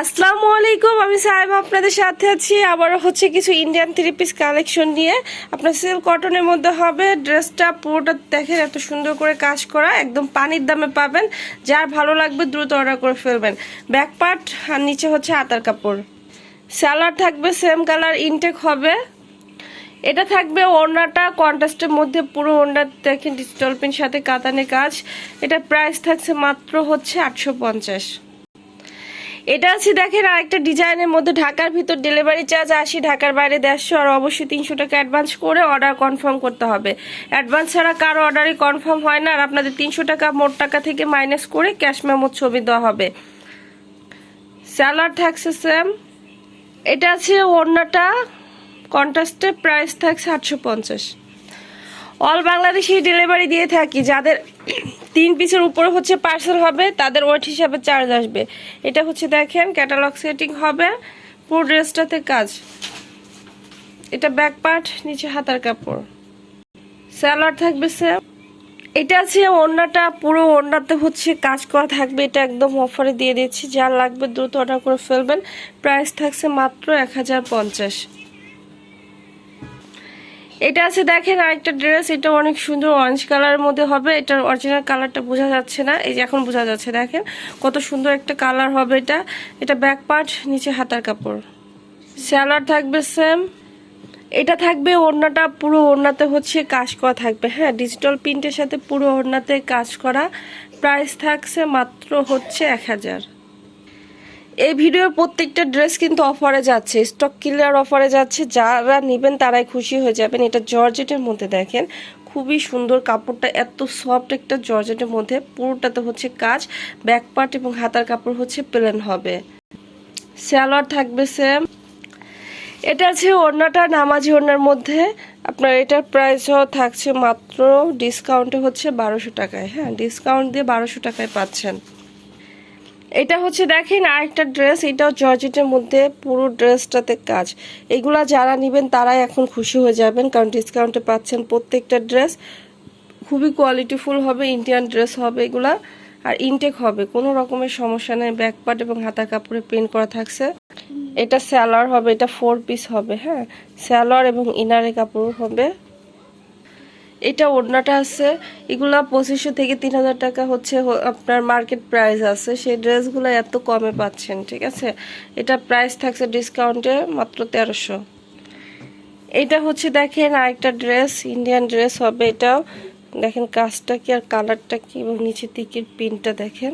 আসসালামু আলাইকুম, আমি সাহেব আপনাদের সাথে আছি। আবারও হচ্ছে কিছু ইন্ডিয়ান থ্রি পিস কালেকশন নিয়ে। আপনার সিল্ক কটনের মধ্যে হবে। ড্রেসটা পুরোটা দেখেন এত সুন্দর করে কাজ করা। একদম পানির দামে পাবেন। যার ভালো লাগবে দ্রুত অর্ডার করে ফেলবেন। ব্যাক পার্ট আর নিচে হচ্ছে হাতার কাপড়। স্যালাড থাকবে সেম কালার ইনটেক হবে। এটা থাকবে ওড়নাটা কন্ট্রাস্টের মধ্যে পুরো ওড়না দেখেন, ডিজিটাল পিন সাথে কাতানে কাজ। এটা প্রাইস থাকছে মাত্র হচ্ছে আটশো পঞ্চাশ। এটা আছে দেখেন আরেকটা ডিজাইনের মধ্যে ঢাকার ভিতর ডেলিভারি চার্জ আশি, ঢাকার বাইরে দেড়শো আর অবশ্যই তিনশো টাকা অ্যাডভান্স করে অর্ডার কনফার্ম করতে হবে। অ্যাডভান্স ছাড়া কারও অর্ডারই কনফার্ম হয় না আর আপনাদের তিনশো টাকা, মোট টাকা থেকে মাইনাস করে ক্যাশ মেমোর ছবি দেওয়া হবে। স্যালাড থাকছে স্যাম এটা আছে ওড়নাটা কন্ট্রাস্টে প্রাইস থাকছে আটশো পঞ্চাশ। অল বাংলাদেশি ডেলিভারি দিয়ে থাকি। যাদের তিন পিসের উপরে হচ্ছে পার্সেল হবে, তাদের ওয়েট হিসাবে চার্জ আসবে। এটা হচ্ছে দেখেন ক্যাটালগ সেটিং হবে, পুরো ড্রেসটাতে কাজ। এটা ব্যাক পার্ট নিচে হাতার কাপড়। স্যালাড থাকবে স্যার এটা আছে ওড়নাটা, পুরো ওড়নাতে হচ্ছে কাজ করা থাকবে। এটা একদম অফারে দিয়ে দিচ্ছি। যা লাগবে দ্রুত অর্ডার করে ফেলবেন। প্রাইস থাকছে মাত্র এক হাজার পঞ্চাশ। এটা আছে, দেখেন আরেকটা ড্রেস এটা অনেক সুন্দর অরেঞ্জ কালারের মধ্যে হবে। এটার অরিজিনাল কালারটা বোঝা যাচ্ছে না, এই যে এখন বোঝা যাচ্ছে, দেখেন। কত সুন্দর একটা কালার হবে এটা। এটা ব্যাক পার্ট নিচে হাতার কাপড়। স্যালাড থাকবে সেম এটা থাকবে ওড়নাটা, পুরো ওড়নাতে হচ্ছে কাজ করা থাকবে। হ্যাঁ ডিজিটাল প্রিন্টের সাথে পুরো ওড়নাতে কাজ করা। প্রাইস থাকছে মাত্র হচ্ছে এক হাজার। এই ভিডিওর প্রত্যেকটা ড্রেস কিন্তু অফারে যাচ্ছে স্টক ক্লিয়ার অফারে যাচ্ছে, যারা নেবেন তারাই খুশি হয়ে যাবেন। এটা জর্জেটের মধ্যে দেখেন, খুবই সুন্দর কাপড়টা, এত সফট একটা জর্জেটের মধ্যে। পুরোটাতে হচ্ছে কাজ ব্যাক পার্ট এবং হাতার কাপড় হচ্ছে প্লেন হবে। স্যালোয়ার থাকবে সেম এটা আছে ওড়নাটা, নামাজি ওড়নার মধ্যে। আপনার এটার প্রাইসও থাকছে মাত্র ডিসকাউন্টে হচ্ছে বারোশো টাকায়। হ্যাঁ ডিসকাউন্ট দিয়ে বারোশো টাকায় পাচ্ছেন। এটা হচ্ছে দেখেন আরেকটা ড্রেস, এটাও জর্জেটের মধ্যে পুরো ড্রেসটাতে কাজ। এগুলা যারা নেবেন তারাই এখন খুশি হয়ে যাবেন, কারণ ডিসকাউন্টে পাচ্ছেন প্রত্যেকটা ড্রেস। খুবই কোয়ালিটিফুল হবে ইন্ডিয়ান ড্রেস হবে এগুলা, আর ইনটেক হবে, কোনো রকমের সমস্যা নেই। ব্যাকপার্ট এবং হাতা কাপড়ে প্রিন্ট করা থাকছে। এটা স্যালোয়ার হবে, এটা ফোর পিস হবে হ্যাঁ? স্যালোয়ার এবং ইনারে কাপড় হবে। এটা ওড়নাটা আছে, এগুলা পঁচিশশো থেকে তিন হাজার টাকা হচ্ছে আপনার মার্কেট প্রাইস আছে। সেই ড্রেসগুলো এত কমে পাচ্ছেন, ঠিক আছে? এটা প্রাইস থাকছে ডিসকাউন্টে মাত্র তেরোশো। এটা হচ্ছে দেখেন আরেকটা ড্রেস ইন্ডিয়ান ড্রেস হবে এটাও। দেখেন কাজটা কি আর কালারটা কি এবং নিচে দিকের পিনটা দেখেন।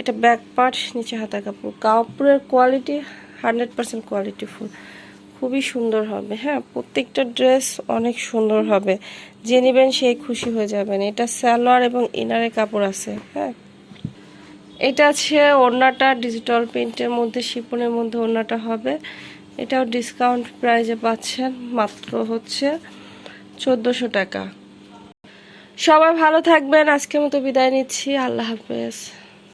এটা ব্যাক পার্ট নিচে হাতা কাপড়। কাপড়ের কোয়ালিটি হান্ড্রেড পার্সেন্ট কোয়ালিটিফুল খুবই সুন্দর হবে হ্যাঁ? প্রত্যেকটা ড্রেস অনেক সুন্দর হবে। যে নেবেন সেই খুশি হয়ে যাবেন। এটা স্যালোয়ার এবং ইনারে কাপড় আছে হ্যাঁ? এটা আছে ওড়নাটা ডিজিটাল প্রিন্টের মধ্যে শিপনের মধ্যে ওড়নাটা হবে। এটাও ডিসকাউন্ট প্রাইজে পাচ্ছেন, মাত্র হচ্ছে চোদ্দোশো টাকা। সবাই ভালো থাকবেন। আজকের মতো বিদায় নিচ্ছি। আল্লাহ হাফেজ।